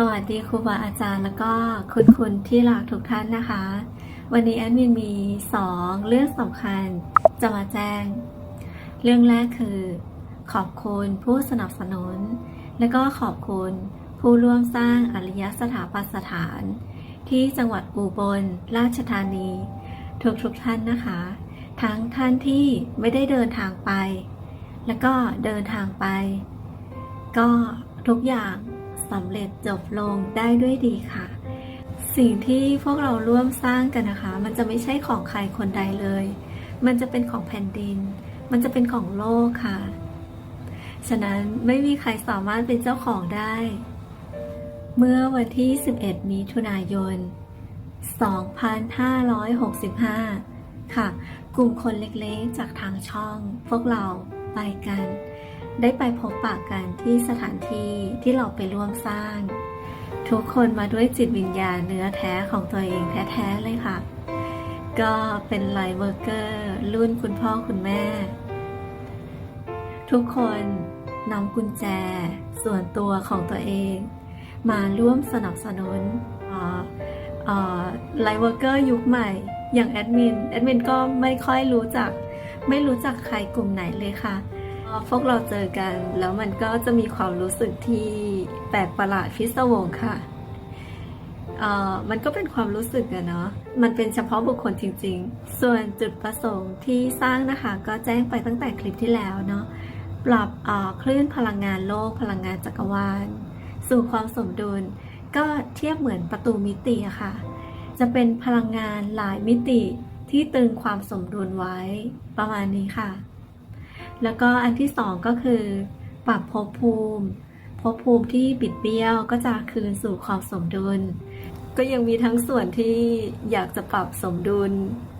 สวัสดีครูบาอาจารย์แล้วก็คุณคุณที่รักทุกท่านนะคะ วันนี้แอดมินมีสองเรื่องสำคัญจะมาแจ้ง เรื่องแรกคือ ขอบคุณผู้สนับสนุน และก็ขอบคุณผู้ร่วมสร้างอริยสถาปัตสถาน ที่จังหวัดอุบลราชธานี ทุกทุกท่านนะคะ ทั้งท่านที่ไม่ได้เดินทางไป แล้วก็เดินทางไป ก็ทุกอย่าง สำเร็จจบลงได้ด้วยดีค่ะ สิ่งที่พวกเราร่วมสร้างกันนะคะ มันจะไม่ใช่ของใครคนใดเลย มันจะเป็นของแผ่นดิน มันจะเป็นของโลกค่ะ ฉะนั้นไม่มีใครสามารถเป็นเจ้าของได้ เมื่อวันที่ 11 มิถุนายน 2565 ค่ะ กลุ่มคนเล็กๆจากทางช่อง พวกเราไปกัน ได้ไปพบปะกันที่สถานที่ที่เราไปร่วมสร้าง ทุกคนมาด้วยจิตวิญญาณเนื้อแท้ของตัวเองแท้ๆเลยค่ะ ก็เป็นไลท์เวอร์เกอร์รุ่นคุณพ่อคุณแม่ ทุกคนนำกุญแจส่วนตัวของตัวเอง มาร่วมสนับสนุนไลท์เวอร์เกอร์ยุคใหม่ อย่างแอดมินแอดมินก็ไม่ค่อยรู้จัก ไม่รู้จักใครกลุ่มไหนเลยค่ะ พวกเราเจอกัน แล้วมันก็จะมีความรู้สึกที่แปลกประหลาดพิศวงค่ะมันก็เป็นความรู้สึกอะเนาะ มันเป็นเฉพาะบุคคลจริง ๆ ส่วนจุดประสงค์ที่สร้างนะคะ ก็แจ้งไปตั้งแต่คลิปที่แล้วเนาะ ปรับคลื่นพลังงานโลก พลังงานจักรวาล สู่ความสมดุล ก็เทียบเหมือนประตูมิติอะค่ะ จะเป็นพลังงานหลายมิติที่ตึงความสมดุลไว้ประมาณนี้ค่ะ แล้วก็อันที่สองก็คือ ปรับภพภูมิภพภูมิที่บิดเบี้ยวก็จะคืนสู่ความสมดุล ก็ยังมีทั้งส่วนที่อยากจะปรับสมดุล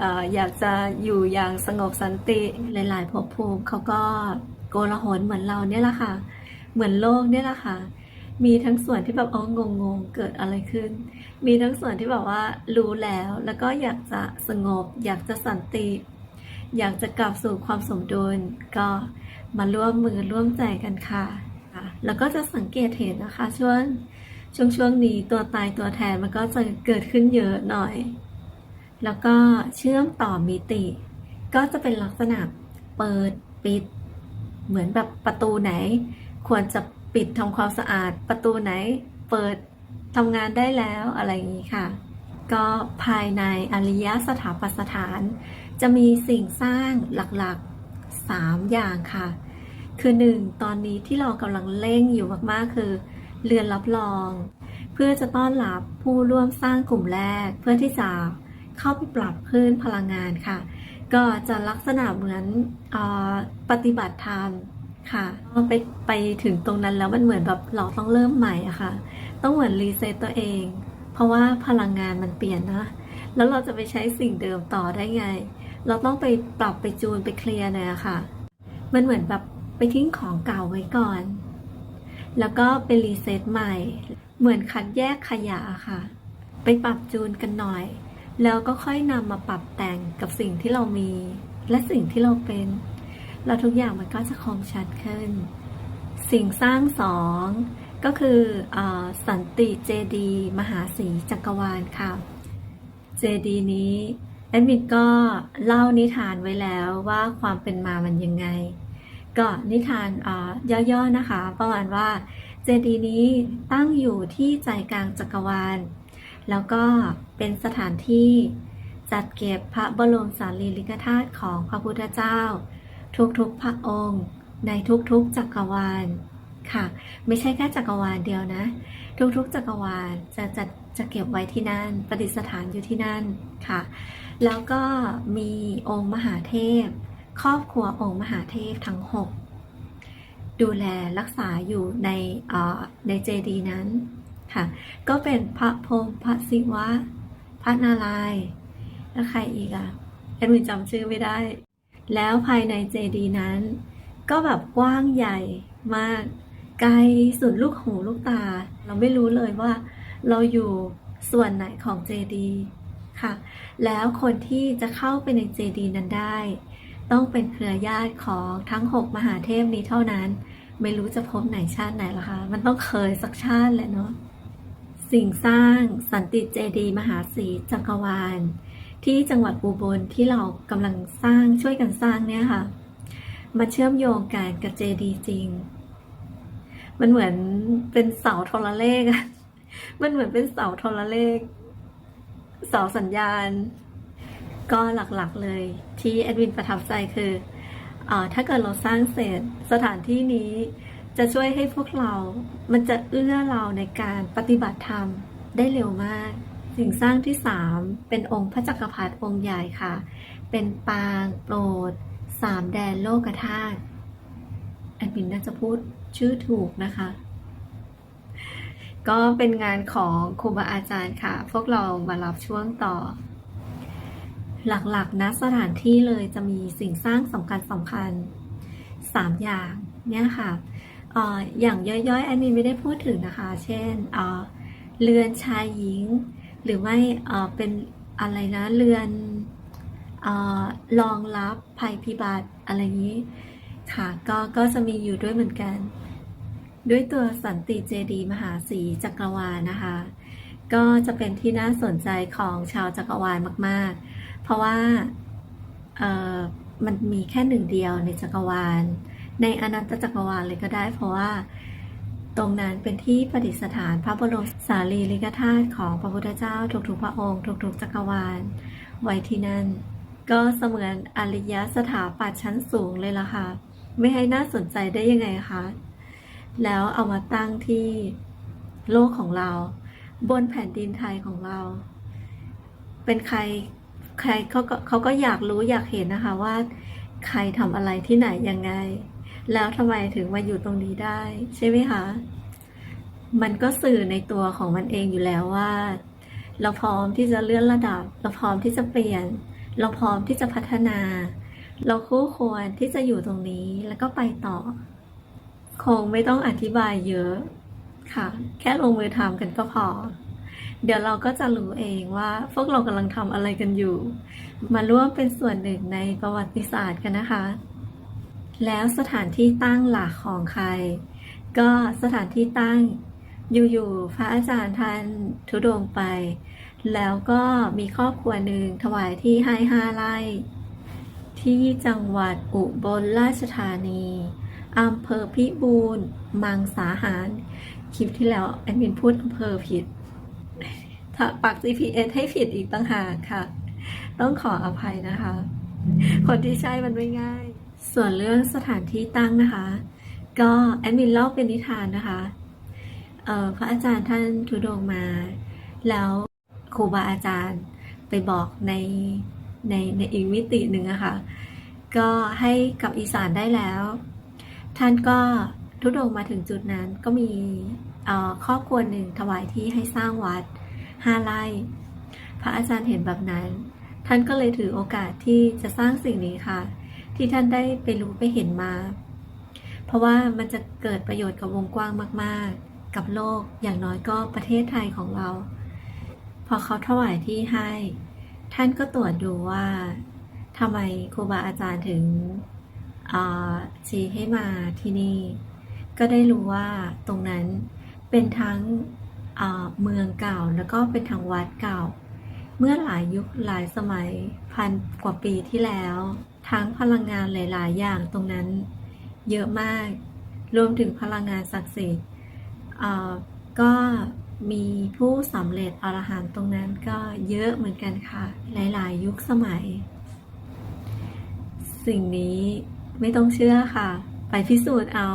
ออยากจะอยู่อย่างสงบสันติหลายๆภพภูมิเขาก็โกลาหลเหมือนเราเนี่ยแหละค่ะ เหมือนโลกเนี่ยแหละค่ะมีทั้งส่วนที่แบบอ๋องงงๆเกิดอะไรขึ้น มีทั้งส่วนที่แบบว่ารู้แล้ว แล้วก็อยากจะสงบ อยากจะสันติ อยากจะกลับสู่ความสมดุล ก็มาร่วมมือร่วมใจกันค่ะ แล้วก็จะสังเกตเห็นนะคะ ช่วงช่วงช่วงนี้ตัวตายตัวแทนมันก็จะเกิดขึ้นเยอะหน่อย แล้วก็เชื่อมต่อมิติ ก็จะเป็นลักษณะเปิดปิด เหมือนแบบประตูไหน ควรจะปิดทำความสะอาด ประตูไหน เปิดทำงานได้แล้วอะไรอย่างนี้ค่ะ ก็ภายในอริยสถาปัสถาน จะมีสิ่งสร้างหลักๆ 3 อย่างค่ะ คือ 1 ตอนนี้ที่เรากำลังเร่งอยู่มากๆ คือ เรือนรับรอง เพื่อจะต้อนรับผู้ร่วมสร้างกลุ่มแรก เพื่อที่จะเข้าไปปรับคลื่นพลังงานค่ะ ก็จะลักษณะเหมือนอปฏิบัติธรรมค่ะไปไปถึงตรงนั้นแล้วมันเหมือนแบบเราต้องเริ่มใหม่อะค่ะ ต้องเหมือนรีเซ็ตตัวเอง เพราะว่าพลังงานมันเปลี่ยนนะ แล้วเราจะไปใช้สิ่งเดิมต่อได้ไง เราต้องไปปรับไปจูนไปเคลียร์หน่ยอะค่ะ มันเหมือนแบบไปทิ้งของเก่าไว้ก่อน แล้วก็ไปรีเซ็ตใหม่ เหมือนคัดแยกขยะค่ะ ไปปรับจูนกันหน่อย แล้วก็ค่อยนำมาปรับแต่งกับสิ่งที่เรามี และสิ่งที่เราเป็นแล้วทุกอย่างมันก็จะคมชัดขึ้น สิ่งสร้างสองก็คืออสันติเจดี มหาศรีจักรวาลค่ะ เจดีนี้ แอดมินก็เล่านิทานไว้แล้วว่าความเป็นมามันยังไง ก็นิทานย่อๆนะคะ ประมาณว่าเจดีย์นี้ตั้งอยู่ที่ใจกลางจักรวาล แล้วก็เป็นสถานที่จัดเก็บพระบรมสารีริกธาตุของพระพุทธเจ้า ทุกๆพระองค์ ในทุกๆจักรวาลค่ะ ไม่ใช่แค่จักรวาลเดียวนะ ทุกๆจักรวาลจะจะจะเก็บไว้ที่นั่นประดิษฐานอยู่ที่นั่นค่ะ แล้วก็มีองค์มหาเทพ ครอบครัวองค์มหาเทพทั้ง 6 ดูแลรักษาอยู่ในเอ่อในเจดีนั้นค่ะ ก็เป็นพระพรมพระศิวะ พระนารายณ์แล้วใครอีกอะแอดมินจำชื่อไม่ได้ แล้วภายในเจดีนั้น ก็แบบกว้างใหญ่มาก ไกลสุดลูกหูลูกตา เราไม่รู้เลยว่า เราอยู่ส่วนไหนของเจดีย์ ค่ะ แล้วคนที่จะเข้าไปในเจดีย์นั้นได้ ต้องเป็นเครือญาติของทั้งหกมหาเทพนี้เท่านั้น ไม่รู้จะพบไหนชาติไหนละคะมันต้องเคยสักชาติแหละเนาะสิ่งสร้างสันติเจดีย์มหาศรีจักรวาล ที่จังหวัดอุบลที่เรากำลังสร้างช่วยกันสร้างเนี่ยค่ะมาเชื่อมโยงกันกับเจดีย์จริง มันเหมือนเป็นเสาโทรเลขอะมันเหมือนเป็นเสาโทรเลข เสาสัญญาณ ก็หลักๆเลยที่แอดวินประทับใจคืออถ้าเกิดเราสร้างเสร็จสถานที่นี้จะช่วยให้พวกเรา มันจะเอื้อเราในการปฏิบัติธรรมได้เร็วมาก สิ่งสร้างที่สามเป็นองค์พระจักรพรรดิองค์ใหญ่ค่ะ เป็นปางโปรดสามแดนโลกธาตุแอดมินน่าจะพูดชื่อถูกนะคะ ก็เป็นงานของครูบาอาจารย์ค่ะ พวกเรามารับช่วงต่อ หลักๆนะสถานที่เลยจะมีสิ่งสร้างสำคัญสำคัญสามอย่างเนี่ยค่ะออย่างย่อยๆแอดมินไม่ได้พูดถึงนะคะ เช่นเรือนชายหญิง หรือไม่เป็นอะไรนะเรือนเอ่อรองรับภัยพิบัติอะไรนี้ค่ะก็ก็จะมีอยู่ด้วยเหมือนกัน ด้วยตัวสันติเจดีมหาศรีจักรวาลนะคะ ก็จะเป็นที่น่าสนใจของชาวจักรวาลมาก ๆ เพราะว่ามันมีแค่หนึ่งเดียวในจักรวาล ในอนันตจักรวาลเลยก็ได้ เพราะว่าตรงนั้นเป็นที่ประดิษฐานพระบรมสารีริกธาตุของพระพุทธเจ้าทุกๆพระองค์ทุกๆจักรวาล ไว้ที่นั่น ก็เสมือนอารยสถาปัตย์ชั้นสูงเลยล่ะค่ะ ไม่ให้น่าสนใจได้ยังไงคะ แล้วเอามาตั้งที่โลกของเรา บนแผ่นดินไทยของเรา เป็นใครใครเขาก็เขาก็อยากรู้อยากเห็นนะคะว่า ใครทำอะไรที่ไหนยังไง แล้วทำไมถึงมาอยู่ตรงนี้ได้ ใช่ไหมคะ มันก็สื่อในตัวของมันเองอยู่แล้วว่า เราพร้อมที่จะเลื่อนระดับ เราพร้อมที่จะเปลี่ยน เราพร้อมที่จะพัฒนา เราคู่ควรที่จะอยู่ตรงนี้แล้วก็ไปต่อ คงไม่ต้องอธิบายเยอะค่ะ แค่ลงมือทำกันก็พอ เดี๋ยวเราก็จะรู้เองว่าพวกเรากำลังทำอะไรกันอยู่ มาร่วมเป็นส่วนหนึ่งในประวัติศาสตร์กันนะคะ แล้วสถานที่ตั้งหลักของใคร ก็สถานที่ตั้งอยู่ๆพระอาจารย์ท่านทุดงไป แล้วก็มีครอบครัวหนึ่งถวายที่ให้ห้าไร่ที่จังหวัดอุบลราชธานี อำเภอพิบูลมังสาหาร คลิปที่แล้ว แอดมินพูดอำเภอผิด ถ้าปัก GPS ให้ผิดอีกตั้งหากค่ะ ต้องขออภัยนะคะ คนที่ใช่มันไม่ง่าย ส่วนเรื่องสถานที่ตั้งนะคะ ก็แอดมินเล่าเป็นนิทานนะคะพระอาจารย์ท่านทุดงมา แล้วครูบาอาจารย์ไปบอกในในในอีกมิติหนึ่งอะค่ะ ก็ให้กับอีสานได้แล้ว ท่านก็ทุดงมาถึงจุดนั้นก็มีเอ่อครอบครัวหนึ่งถวายที่ให้สร้างวัดห้าไร่พระอาจารย์เห็นแบบนั้น ท่านก็เลยถือโอกาสที่จะสร้างสิ่งนี้ค่ะ ที่ท่านได้ไปรู้ไปเห็นมา เพราะว่ามันจะเกิดประโยชน์กับวงกว้างมาก ๆ กับโลกอย่างน้อยก็ประเทศไทยของเรา พอเขาถวายที่ให้ ท่านก็ตรวจดูว่าทำไมครูบาอาจารย์ถึง ชี้ให้มาที่นี่ ก็ได้รู้ว่าตรงนั้นเป็นทั้งเมืองเก่าแล้วก็เป็นทางวัดเก่า เมื่อหลายยุคหลายสมัยพันกว่าปีที่แล้ว ทั้งพลังงานหลาย ๆ อย่างตรงนั้น เยอะมาก รวมถึงพลังงานศักดิ์สิทธิ์ก็มีผู้สำเร็จอรหันต์ตรงนั้นก็เยอะเหมือนกันค่ะ หลาย ๆ ยุคสมัย สิ่งนี้ ไม่ต้องเชื่อค่ะ ไปพิสูจน์เอา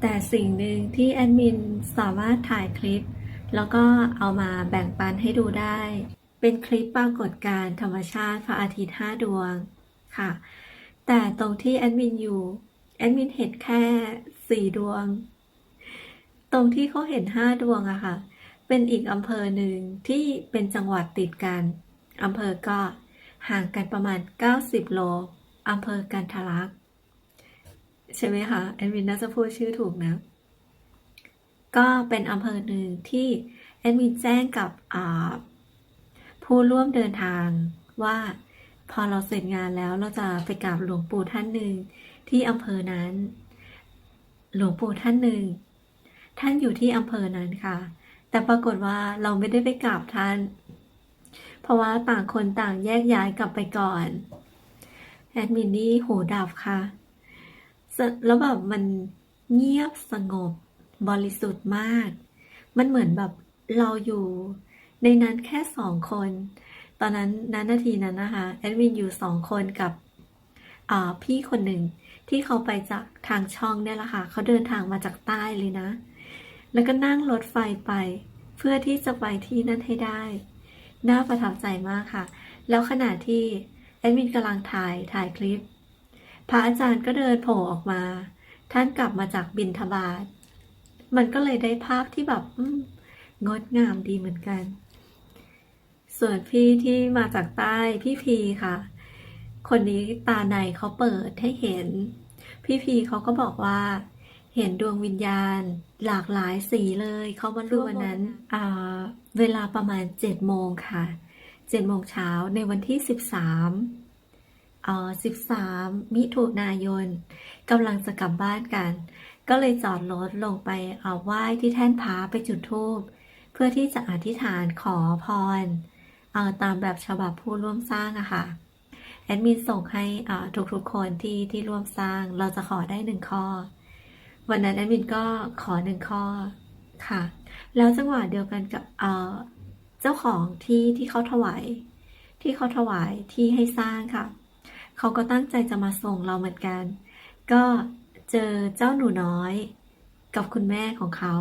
แต่สิ่งหนึ่งที่แอดมินสามารถถ่ายคลิป แล้วก็เอามาแบ่งปันให้ดูได้ เป็นคลิปปรากฏการธรรมชาติพระอาทิตย์ห้าดวงค่ะ แต่ตรงที่แอดมินอยู่แอดมินเห็นแค่สี่ดวง ตรงที่เขาเห็นห้าดวงอะค่ะ เป็นอีกอำเภอหนึ่งที่เป็นจังหวัดติดกันอำเภอก็ห่างกันประมาณ 90 โล อำเภอกันทลักษ์ใช่ไหมคะแอดมินน่าจะพูดชื่อถูกนะ ก็เป็นอำเภอหนึ่งที่แอดมินแจ้งกับผู้ร่วมเดินทางว่าพอเราเสร็จงานแล้วเราจะไปกราบหลวงปู่ท่านหนึ่งที่อำเภอนั้น หลวงปู่ท่านหนึ่งท่านอยู่ที่อำเภอนั้นค่ะ แต่ปรากฏว่าเราไม่ได้ไปกราบท่าน เพราะว่าต่างคนต่างแยกย้ายกลับไปก่อน แอดมินนี่หูดับค่ะ แล้วแบบมันเงียบสงบบริสุทธิ์มาก มันเหมือนแบบเราอยู่ในนั้นแค่สองคน ตอนนั้นนั้นนาทีนั้นนะคะแอดมินอยู่สองคนกับพี่คนหนึ่งที่เขาไปจากทางช่องเนี่ยแหละค่ะ เขาเดินทางมาจากใต้เลยนะ แล้วก็นั่งรถไฟไป เพื่อที่จะไปที่นั่นให้ได้ น่าประทับใจมากค่ะ แล้วขณะที่ แอดมินกำลังถ่ายถ่ายคลิป พระอาจารย์ก็เดินโผล่ออกมา ท่านกลับมาจากบินทบาท มันก็เลยได้ภาพที่แบบอืมงดงามดีเหมือนกัน ส่วนพี่ที่มาจากใต้พี่พีค่ะ คนนี้ตาในเขาเปิดให้เห็น พี่พีเขาก็บอกว่า เห็นดวงวิญญาณ หลากหลายสีเลย เขามาดูวันนั้นอ่าเวลาประมาณเจ็ดโมงค่ะ เจ็ดโมงเช้าในวันที่สิบสามเอ่อสิบสามมิถุนายนกำลังจะกลับบ้านกัน ก็เลยจอดรถลงไปเอาไหว้ที่แท่นพาไปจุดธูปเพื่อที่จะอธิษฐานขอพรเอาตามแบบฉบับผู้ร่วมสร้างอะค่ะแอดมินส่งให้อ่าทุกๆคนที่ที่ร่วมสร้างเราจะขอได้หนึ่งข้อ วันนั้นแอดมินก็ขอหนึ่งข้อค่ะ แล้วจังหวะเดียวกันกับ เจ้าของที่ที่เขาถวายที่เขาถวายที่ให้สร้างค่ะ เขาก็ตั้งใจจะมาส่งเราเหมือนกัน ก็เจอเจ้าหนูน้อยกับคุณแม่ของเขา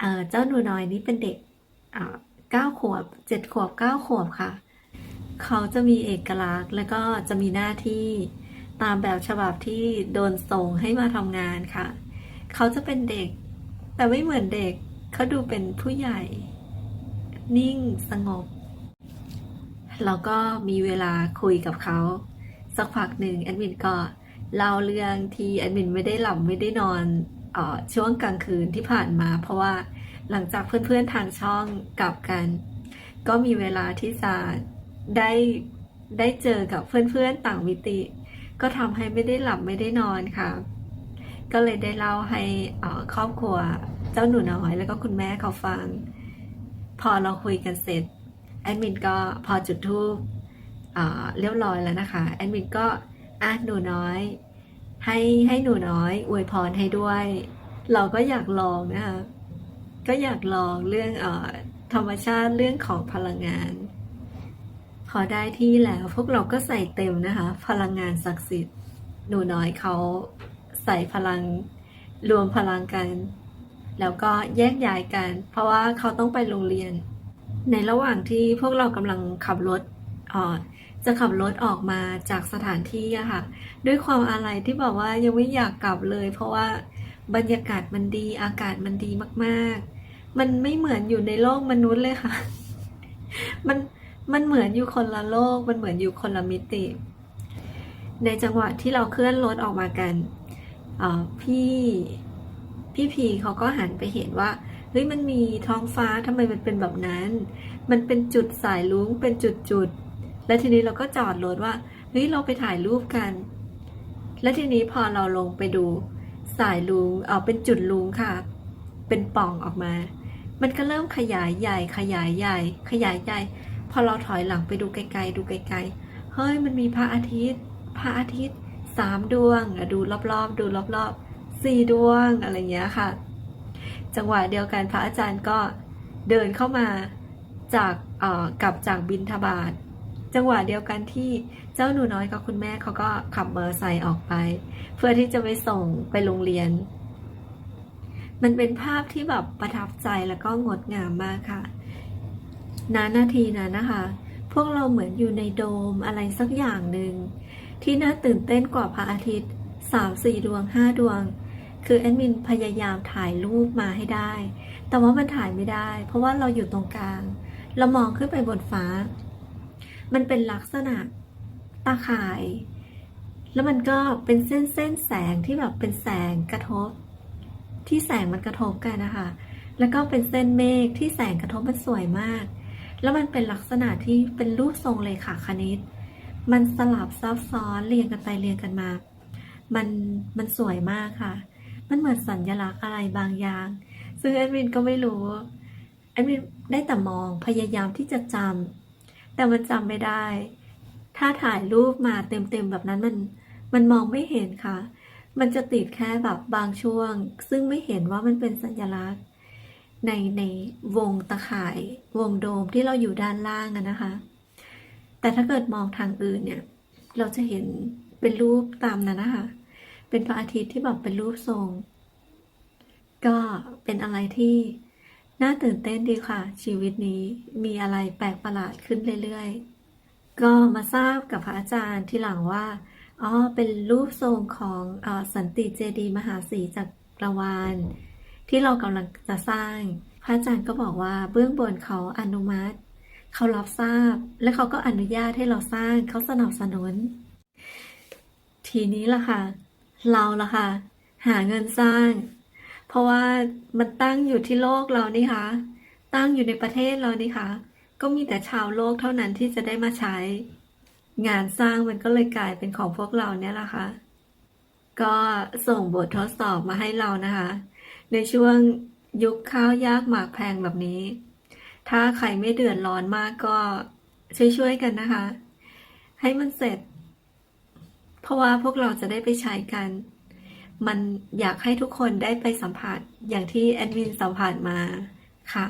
เเจ้าหนูน้อยนี้เป็นเด็กเก้าขวบเจ็ดขวบเก้าขวบค่ะ เขาจะมีเอกลักษณ์ และก็จะมีหน้าที่ตามแบบฉบับที่โดนส่งให้มาทำงานค่ะ เขาจะเป็นเด็ก แต่ไม่เหมือนเด็ก เขาดูเป็นผู้ใหญ่ นิ่งสงบ แล้วก็มีเวลาคุยกับเขาสักพักหนึ่งแอดมินก็เล่าเรื่องที่แอดมินไม่ได้หลับไม่ได้นอนออช่วงกลางคืนที่ผ่านมา เพราะว่าหลังจากเพื่อนๆทางช่องกลับกัน ก็มีเวลาที่จะได้ได้เจอกับเพื่อนๆต่างมิติ ก็ทำให้ไม่ได้หลับไม่ได้นอนค่ะ ก็เลยได้เล่าให้ครอบครัวเจ้าหนูน้อยแล้วก็คุณแม่เขาฟัง พอเราคุยกันเสร็จแอดมินก็พอจุดทูบเรียบร้อยแล้วนะคะแอดมินก็อะหนูน้อย ให้ให้หนูน้อย อวยพรให้ด้วย เราก็อยากลองนะคะก็อยากลองเรื่องอธรรมชาติเรื่องของพลังงาน พอได้ที่แล้วพวกเราก็ใส่เต็มนะคะ พลังงานศักดิ์สิทธิ์หนูน้อยเขาใส่พลังรวมพลังกัน แล้วก็แยกย้ายกัน เพราะว่าเขาต้องไปโรงเรียน ในระหว่างที่พวกเรากำลังขับรถออจะขับรถออกมาจากสถานที่อะค่ะ ด้วยความอะไรที่บอกว่ายังไม่อยากกลับเลย เพราะว่าบรรยากาศมันดีอากาศมันดีมากๆ มันไม่เหมือนอยู่ในโลกมนุษย์เลยค่ะ มันมันเหมือนอยู่คนละโลก มันเหมือนอยู่คนละมิติ ในจังหวะที่เราเคลื่อนรถออกมากันออพี่ พี่พีเขาก็หันไปเห็นว่าเฮ้ยมันมีท้องฟ้าทำไมมันเป็นแบบนั้น มันเป็นจุดสายลุงเป็นจุดจุดๆและทีนี้เราก็จอดรถว่าเฮ้ยเราไปถ่ายรูปกัน และทีนี้พอเราลงไปดูสายลุงเอาเป็นจุดลุงค่ะ เป็นป่องออกมา มันก็เริ่มขยายใหญ่ขยายใหญ่ ขยายใหญ่พอเราถอยหลังไปดูไกลๆดูไกลๆเฮ้ยมันมีพระอาทิตย์ พระอาทิตย์สามดวงอะดูรอบๆ ดูรอบๆ สี่ดวงอะไรเงี้ยค่ะ จังหวะเดียวกันพระอาจารย์ก็เดินเข้ามาจากเอ่อกลับจากบินทบาทจังหวะเดียวกันที่เจ้าหนูน้อยกับคุณแม่เขาก็ขับมอเตอร์ไซค์ออกไป เพื่อที่จะไปส่งไปโรงเรียน มันเป็นภาพที่แบบประทับใจแล้วก็งดงามมากค่ะนานาทีนั้นนะคะ พวกเราเหมือนอยู่ในโดมอะไรสักอย่างหนึ่งที่น่าตื่นเต้นกว่าพระอาทิตย์สามสี่ดวงห้าดวง คือแอดมินพยายามถ่ายรูปมาให้ได้ แต่ว่ามันถ่ายไม่ได้ เพราะว่าเราอยู่ตรงกลาง เรามองขึ้นไปบนฟ้า มันเป็นลักษณะตาข่าย แล้วมันก็เป็นเส้นเส้นแสงที่แบบเป็นแสงกระทบ ที่แสงมันกระทบกันนะคะ แล้วก็เป็นเส้นเมฆที่แสงกระทบมันสวยมาก แล้วมันเป็นลักษณะที่เป็นรูปทรงเลขาคณิต มันสลับซับซ้อนเรียงกันไปเรียงกันมา มันมันสวยมากค่ะ มันเหมือนสัญลักษณ์อะไรบางอย่าง ซึ่งแอดมินก็ไม่รู้แอดมินได้แต่มองพยายามที่จะจำแต่มันจำไม่ได้ ถ้าถ่ายรูปมาเต็มๆแบบนั้นมันมันมองไม่เห็นค่ะ มันจะติดแค่แบบบางช่วง ซึ่งไม่เห็นว่ามันเป็นสัญลักษณ์ ในในวงตะข่ายวงโดมที่เราอยู่ด้านล่างนะคะ แต่ถ้าเกิดมองทางอื่นเนี่ย เราจะเห็นเป็นรูปตามนั้นนะคะ เป็นพระอาทิตย์ที่แบบเป็นรูปทรง ก็เป็นอะไรที่น่าตื่นเต้นดีค่ะ ชีวิตนี้มีอะไรแปลกประหลาดขึ้นเรื่อยๆ ก็มาทราบกับพระอาจารย์ที่หลังว่าอ๋อเป็นรูปทรงของอสันติเจดีมหาศรีจักรวาลที่เรากำลังจะสร้าง พระอาจารย์ก็บอกว่าเบื้องบนเขาอนุมัติเขารับทราบและเขาก็อนุญาตให้เราสร้างเขาสนับสนุน ทีนี้ล่ะค่ะ เราล่ะค่ะ หาเงินสร้าง เพราะว่ามันตั้งอยู่ที่โลกเรานี่คะตั้งอยู่ในประเทศเรานี่คะก็มีแต่ชาวโลกเท่านั้นที่จะได้มาใช้ งานสร้างมันก็เลยกลายเป็นของพวกเราเนี่ยละค่ะ ก็ส่งบททดสอบมาให้เรานะคะ ในช่วงยุคข้าวยากหมากแพงแบบนี้ ถ้าใครไม่เดือดร้อนมากก็ช่วยๆกันนะคะ ให้มันเสร็จ เพราะว่าพวกเราจะได้ไปใช้กัน มันอยากให้ทุกคนได้ไปสัมผัสอย่างที่แอดมินสัมผัสมาค่ะ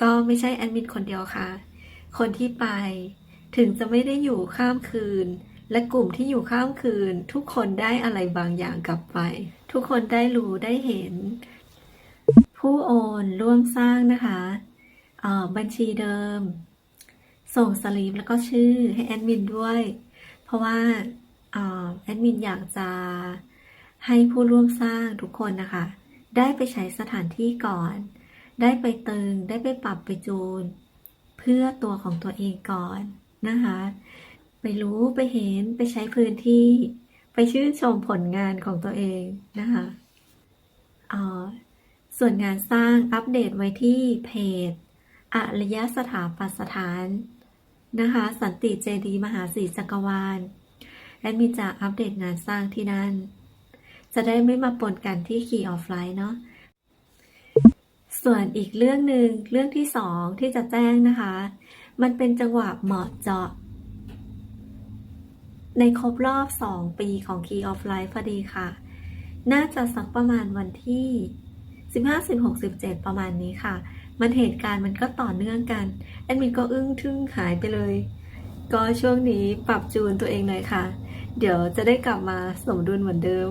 ก็ไม่ใช่แอดมินคนเดียวค่ะ คนที่ไปถึงจะไม่ได้อยู่ข้ามคืน และกลุ่มที่อยู่ข้ามคืน ทุกคนได้อะไรบางอย่างกลับไป ทุกคนได้รู้ได้เห็น ผู้โอนร่วมสร้างนะคะบัญชีเดิม ส่งสลิปแล้วก็ชื่อให้แอดมินด้วย เพราะว่า แอดมินอยากจะให้ผู้ร่วมสร้างทุกคนนะคะ ได้ไปใช้สถานที่ก่อน ได้ไปเติงได้ไปปรับไปจูน เพื่อตัวของตัวเองก่อนนะคะ ไปรู้ไปเห็นไปใช้พื้นที่ ไปชื่นชมผลงานของตัวเองนะคะออส่วนงานสร้างอัปเดตไว้ที่เพจอารยสถาปัตสถานนะคะ สันติเจดีมหาศรีจักรวาล แอดมินจะอัปเดตงานสร้างที่นั่น จะได้ไม่มาปนกันที่ Key of Light เนาะส่วนอีกเรื่องหนึ่งเรื่องที่สองที่จะแจ้งนะคะ มันเป็นจังหวะเหมาะเจาะ ในครบรอบ 2 ปีของ Key of Life พอดีค่ะ น่าจะสักประมาณวันที่ 15 16 17 ประมาณนี้ค่ะ มันเหตุการณ์มันก็ต่อเนื่องกัน แอดมินก็อึ้งทึ่งหายไปเลย ก็ช่วงนี้ปรับจูนตัวเองหน่อยค่ะ เดี๋ยวจะได้กลับมาสมดุลเหมือนเดิม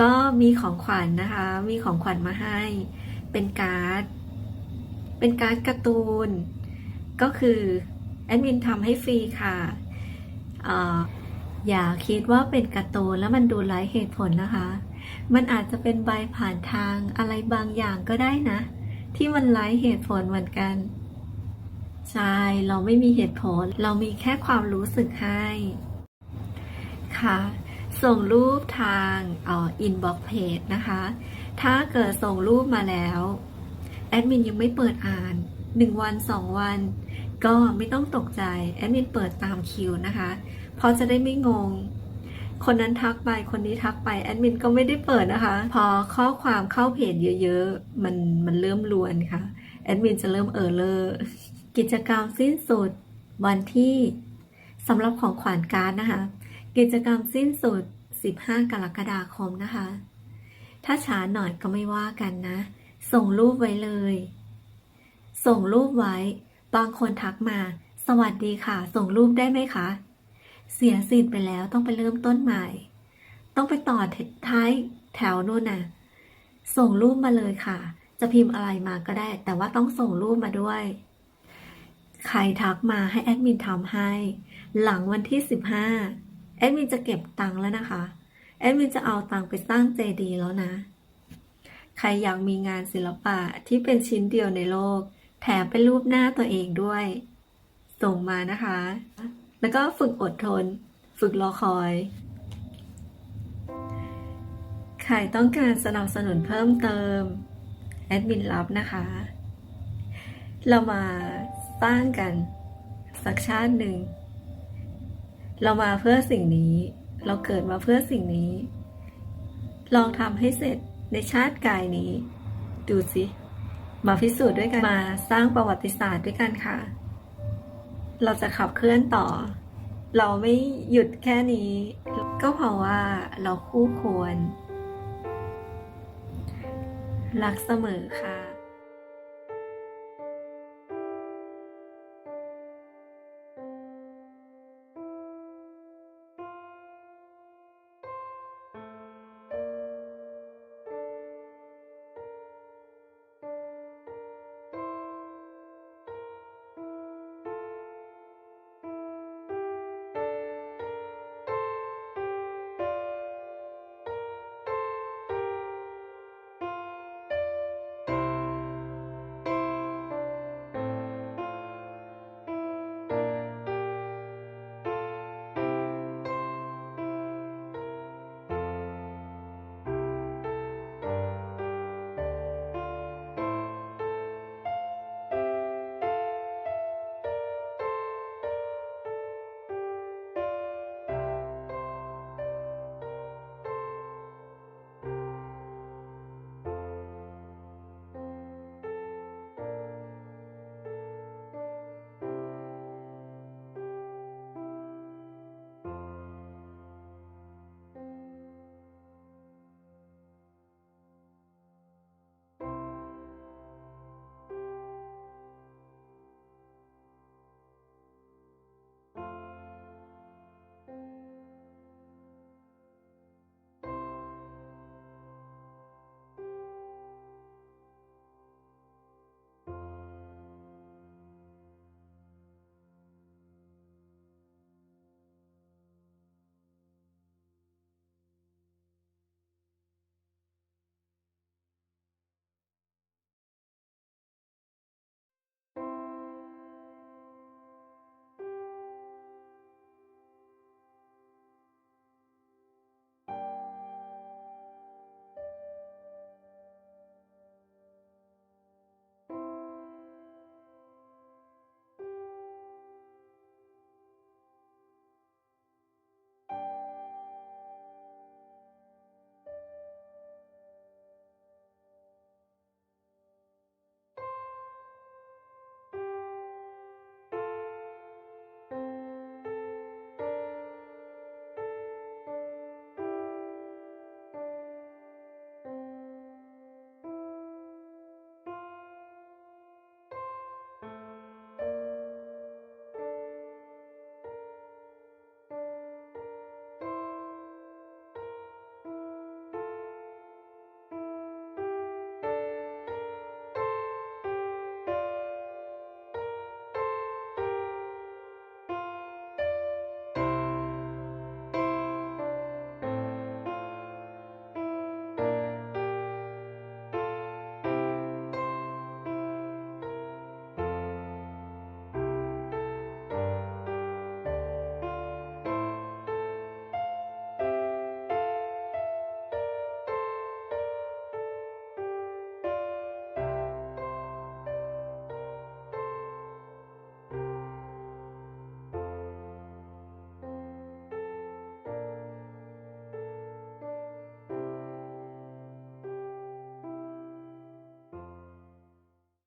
ก็มีของขวัญนนะคะ มีของขวัญมาให้ เป็นการ์ด เป็นการ์ดการ์ตูน ก็คือแอดมินทำให้ฟรีค่ะเอ่ออย่าคิดว่าเป็นการ์ตูนแล้วมันดูไร้เหตุผลนะคะ มันอาจจะเป็นใบผ่านทางอะไรบางอย่างก็ได้นะ ที่มันไร้เหตุผลเหมือนกัน ใช่ เราไม่มีเหตุผล เรามีแค่ความรู้สึกให้ คะ ส่งรูปทางอ่อ inbox page นะคะ ถ้าเกิดส่งรูปมาแล้ว แอดมินยังไม่เปิดอ่าน 1 วัน 2 วัน ก็ไม่ต้องตกใจ แอดมินเปิดตามคิวนะคะ เพราะจะได้ไม่งง คนนั้นทักไป คนนี้ทักไป แอดมินก็ไม่ได้เปิดนะคะ พอข้อความเข้าเพจเยอะๆ มันมันเริ่มลวนค่ะ แอดมินจะเริ่มเออเลอร์กิจกรรมสิ้นสุดวันที่สำหรับของขวัญการนะคะ กิจกรรมสิ้นสุด 15 กรกฎาคมนะคะ ถ้าช้าหน่อยก็ไม่ว่ากันนะ ส่งรูปไว้เลย ส่งรูปไว้ บางคนทักมา สวัสดีค่ะ ส่งรูปได้ไหมคะ เสียสิทธิ์ไปแล้วต้องไปเริ่มต้นใหม่ ต้องไปต่อท้ายแถวนู่นน่ะ ส่งรูปมาเลยค่ะ จะพิมพ์อะไรมาก็ได้ แต่ว่าต้องส่งรูปมาด้วย ใครทักมาให้แอดมินทำให้ หลังวันที่ 15 แอดมินจะเก็บตังค์แล้วนะคะ แอดมินจะเอาตังค์ไปสร้างเจดีย์แล้วนะ ใครอยากมีงานศิลปะที่เป็นชิ้นเดียวในโลก แถมเป็นรูปหน้าตัวเองด้วย ส่งมานะคะ แล้วก็ฝึกอดทน ฝึกรอคอย ใครต้องการสนับสนุนเพิ่มเติม แอดมินรับนะคะ เรามาสร้างกันสักชาติหนึ่ง เรามาเพื่อสิ่งนี้ เราเกิดมาเพื่อสิ่งนี้ ลองทำให้เสร็จในชาติกายนี้ ดูสิมาพิสูจน์ด้วยกันมาสร้างประวัติศาสตร์ด้วยกันค่ะ เราจะขับเคลื่อนต่อ เราไม่หยุดแค่นี้ ก็เพราะว่าเราคู่ควร รักเสมอค่ะ